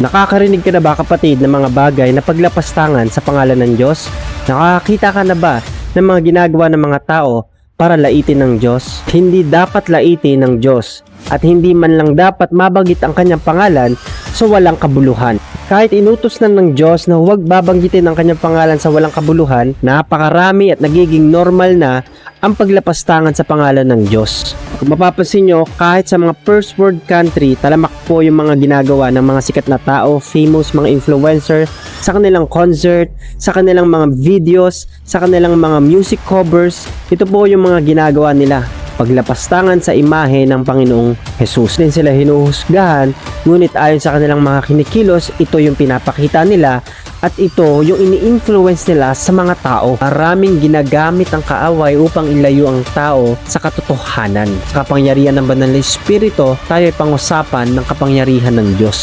Nakakarinig ka na ba kapatid ng mga bagay na paglapastangan sa pangalan ng Diyos? Nakakita ka na ba ng mga ginagawa ng mga tao para laitin ng Diyos? Hindi dapat laitin ng Diyos at hindi man lang dapat mabanggit ang kanyang pangalan sa walang kabuluhan. Kahit inutos na ng Diyos na huwag babanggitin ang kanyang pangalan sa walang kabuluhan, napakarami at nagiging normal na ang paglapastangan sa pangalan ng Diyos. Kung mapapansin nyo, kahit sa mga first world country, talamak po yung mga ginagawa ng mga sikat na tao, famous mga influencer, sa kanilang concert, sa kanilang mga videos, sa kanilang mga music covers. Ito po yung mga ginagawa nila paglapastangan sa imahe ng Panginoong Jesus. Din sila hinuhusgahan, ngunit ayon sa kanilang mga kinikilos, ito yung pinapakita nila at ito yung ini-influence nila sa mga tao. Maraming ginagamit ang kaaway upang ilayo ang tao sa katotohanan. Sa kapangyarihan ng banal na Espiritu, tayo ay pangusapan ng kapangyarihan ng Diyos.